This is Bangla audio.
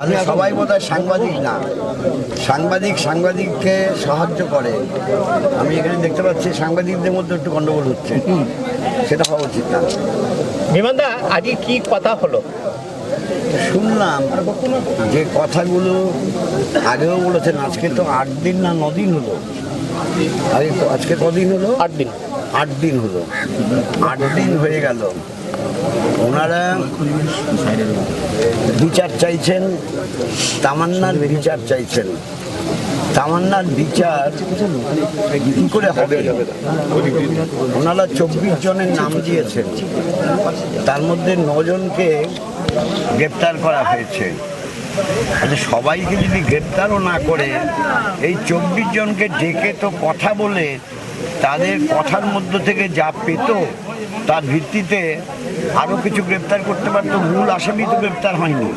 তাহলে সবাই বোধহয় সাংবাদিক না। সাংবাদিক সাংবাদিককে সাহায্য করে। আমি এখানে দেখতে পাচ্ছি সাংবাদিকদের মধ্যে একটু গন্ডগোল হচ্ছে। সেটা হওয়া উচিত না। বিমানদা আজকে কি কথা হলো? শুনলাম যে কথাগুলো আগেও বলেছেন আজকে তো আট দিন না দিন হলো। আগে আজকে কদিন হলো? আট দিন। আট দিন হলো। আট দিন হয়ে গেল। ওনারা বিচার চাইছেন, তামান্নার বিচার চাইছেন। তামান্নার বিচার কি করে হবে? ওনারা চব্বিশ জনের নাম দিয়েছেন। তার মধ্যে নজনকে গ্রেপ্তার করা হয়েছে। আচ্ছা সবাইকে যদি গ্রেপ্তারও না করে, এই চব্বিশ জনকে ডেকে তো কথা বলে তাদের কথার মধ্য থেকে যা পেত তার ভিত্তিতে আরও কিছু গ্রেপ্তার করতে পারতো। মূল আসামি তো গ্রেপ্তার হয়নি।